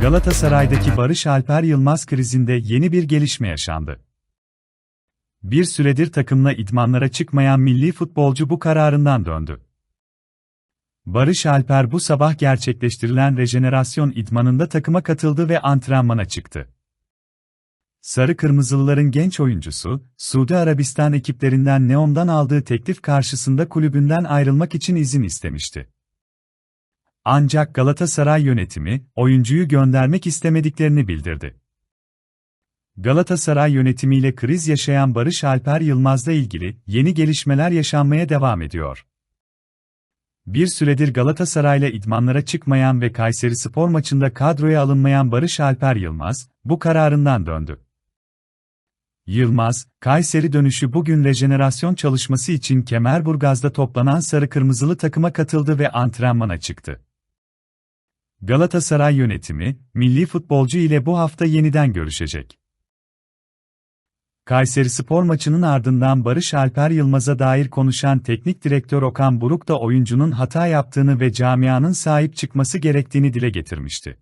Galatasaray'daki Barış Alper Yılmaz krizinde yeni bir gelişme yaşandı. Bir süredir takımla idmanlara çıkmayan milli futbolcu bu kararından döndü. Barış Alper bu sabah gerçekleştirilen rejenerasyon idmanında takıma katıldı ve antrenmana çıktı. Sarı Kırmızılıların genç oyuncusu, Suudi Arabistan ekiplerinden Neom'dan aldığı teklif karşısında kulübünden ayrılmak için izin istemişti. Ancak Galatasaray yönetimi, oyuncuyu göndermek istemediklerini bildirdi. Galatasaray yönetimiyle kriz yaşayan Barış Alper Yılmaz'la ilgili yeni gelişmeler yaşanmaya devam ediyor. Bir süredir Galatasaray'la idmanlara çıkmayan ve Kayseri Spor maçında kadroya alınmayan Barış Alper Yılmaz, bu kararından döndü. Yılmaz, Kayseri dönüşü bugün rejenerasyon çalışması için Kemerburgaz'da toplanan sarı kırmızılı takıma katıldı ve antrenmana çıktı. Galatasaray yönetimi, milli futbolcu ile bu hafta yeniden görüşecek. Kayseri Spor maçının ardından Barış Alper Yılmaz'a dair konuşan teknik direktör Okan Buruk da oyuncunun hata yaptığını ve camianın sahip çıkması gerektiğini dile getirmişti.